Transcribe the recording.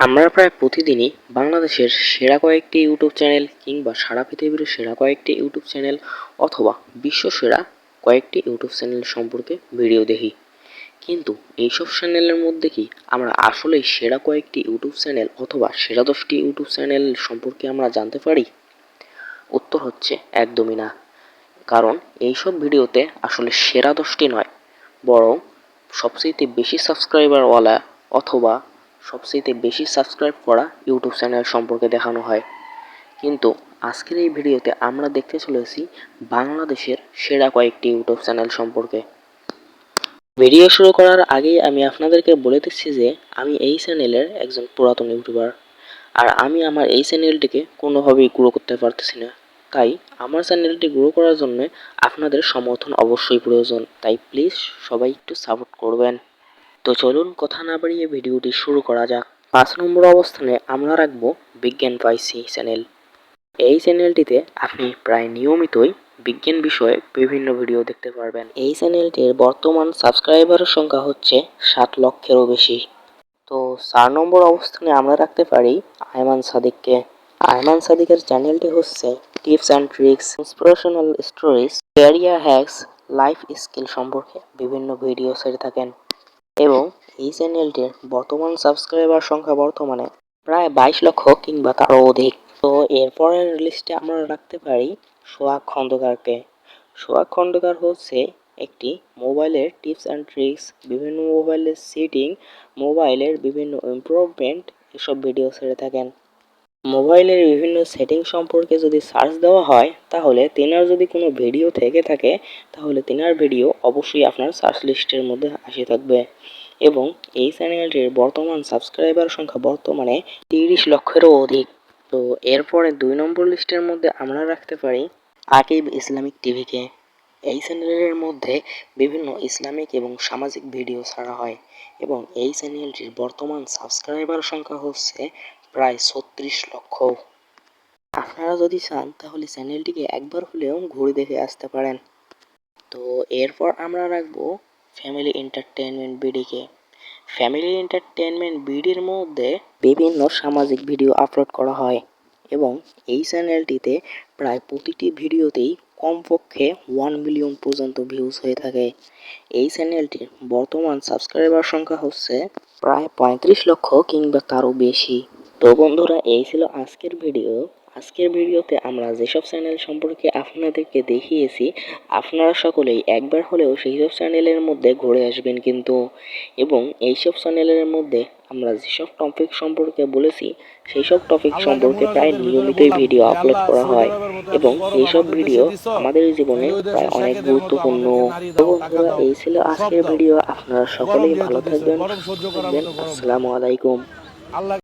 আমরা প্রায় প্রতিদিনই বাংলাদেশের সেরা কয়েকটি ইউটিউব চ্যানেল কিংবা সারা পৃথিবীর সেরা কয়েকটি ইউটিউব চ্যানেল অথবা বিশ্ব সেরা কয়েকটি ইউটিউব চ্যানেল সম্পর্কে ভিডিও দেখি। কিন্তু এইসব চ্যানেলের মধ্যে কি আমরা আসলেই সেরা কয়েকটি ইউটিউব চ্যানেল অথবা সেরা দশটি ইউটিউব চ্যানেল সম্পর্কে আমরা জানতে পারি? উত্তর হচ্ছে একদমই না। কারণ এইসব ভিডিওতে আসলে সেরা দশটি নয়, বরং সবচেয়ে বেশি সাবস্ক্রাইবারওয়ালা অথবা সবচেয়ে বেশি সাবস্ক্রাইব করা ইউটিউব চ্যানেল সম্পর্কে দেখানো হয়। কিন্তু আজকের এই ভিডিওতে আমরা দেখতে চলেছি বাংলাদেশের সেরা কয়েকটি ইউটিউব চ্যানেল সম্পর্কে। ভিডিও শুরু করার আগেই আমি আপনাদেরকে বলে দিচ্ছি যে, আমি এই চ্যানেলের একজন পুরাতন ইউটিউবার আর আমি আমার এই চ্যানেলটিকে কোনোভাবেই গ্রো করতে পারতেছি না। তাই আমার চ্যানেলটি গ্রো করার জন্য আপনাদের সমর্থন অবশ্যই প্রয়োজন। তাই প্লিজ সবাই একটু সাপোর্ট করবেন। তো চলুন কথা না বাড়িয়ে ভিডিওটি শুরু করা যাক। পাঁচ নম্বর অবস্থানে আমরা রাখব বিজ্ঞান পাইসি চ্যানেল। এই চ্যানেলটিতে আপনি প্রায় নিয়মিতই বিজ্ঞান বিষয়ে বিভিন্ন ভিডিও দেখতে পারবেন। এই চ্যানেলটির বর্তমান সাবস্ক্রাইবারের সংখ্যা হচ্ছে সাত লক্ষেরও বেশি। তো চার নম্বর অবস্থানে আমরা রাখতে পারি আয়মান সাদিককে। আয়মান সাদিকের চ্যানেলটি হচ্ছে tips and tricks, inspirational stories, career hacks, life skill সম্পর্কে বিভিন্ন ভিডিও ছেড়ে থাকেন। এবং এই চ্যানেলটির বর্তমান সাবস্ক্রাইবার সংখ্যা বর্তমানে প্রায় বাইশ লক্ষ কিংবা তারও অধিক। তো এরপরের লিস্টে আমরা রাখতে পারি সোহাগ খন্দকারকে। সোহাগ খন্দকার হচ্ছে একটি মোবাইলের টিপস অ্যান্ড ট্রিক্স বিভিন্ন মোবাইলের সেটিং মোবাইলের বিভিন্ন ইম্প্রুভমেন্ট এসব ভিডিও ছেড়ে থাকেন। মোবাইলের বিভিন্ন সেটিং সম্পর্কে যদি সার্চ দেওয়া হয়, তাহলে তেনার যদি কোনো ভিডিও থেকে থাকে, তাহলে তেনার ভিডিও অবশ্যই আপনার সার্চ লিস্টের মধ্যে আসে থাকবে। এবং এই চ্যানেলটির বর্তমান সাবস্ক্রাইবার সংখ্যা বর্তমানে তিরিশ লক্ষেরও অধিক। তো এরপরে দুই নম্বর লিস্টের মধ্যে আমরা রাখতে পারি আকিব ইসলামিক টিভিকে। এই চ্যানেলের মধ্যে বিভিন্ন ইসলামিক এবং সামাজিক ভিডিও ছাড়া হয়। এবং এই চ্যানেলটির বর্তমান সাবস্ক্রাইবার সংখ্যা হচ্ছে প্রায় ছত্রিশ লক্ষ। আপনারা যদি চান, তাহলে চ্যানেলটিকে একবার হলেও ঘুরে দেখে আসতে পারেন। তো এরপর আমরা রাখব ফ্যামিলি এন্টারটেনমেন্ট বিডিকে। ফ্যামিলি এন্টারটেনমেন্ট বিডির মধ্যে বিভিন্ন সামাজিক ভিডিও আপলোড করা হয় এবং এই চ্যানেলটিতে প্রায় প্রতিটি ভিডিওতেই কমপক্ষে ওয়ান মিলিয়ন পর্যন্ত ভিউজ হয়ে থাকে। এই চ্যানেলটির বর্তমান সাবস্ক্রাইবার সংখ্যা হচ্ছে প্রায় পঁয়ত্রিশ লক্ষ কিংবা তারও বেশি। তো বন্ধুরা এই ছিল আজকের ভিডিও। আজকের ভিডিওতে আমরা যেসব চ্যানেল সম্পর্কে আপনাদেরকে দেখিয়েছি আপনারা সকলেই একবার হলেও সেই সব চ্যানেলের মধ্যে ঘুরে আসবেন কিন্তু। এবং এইসব চ্যানেলের মধ্যে আমরা যেসব টপিক সম্পর্কে বলেছি সেই সব টপিক সম্পর্কে প্রায় নিয়মিতই ভিডিও আপলোড করা হয়। এবং এইসব ভিডিও আমাদের জীবনে প্রায় অনেক গুরুত্বপূর্ণ। বন্ধুরা এই ছিল আজকের ভিডিও আপনারা সকলেই ভালো থাকবেন থাকবেন। আসসালামু আলাইকুম। আল্লাহ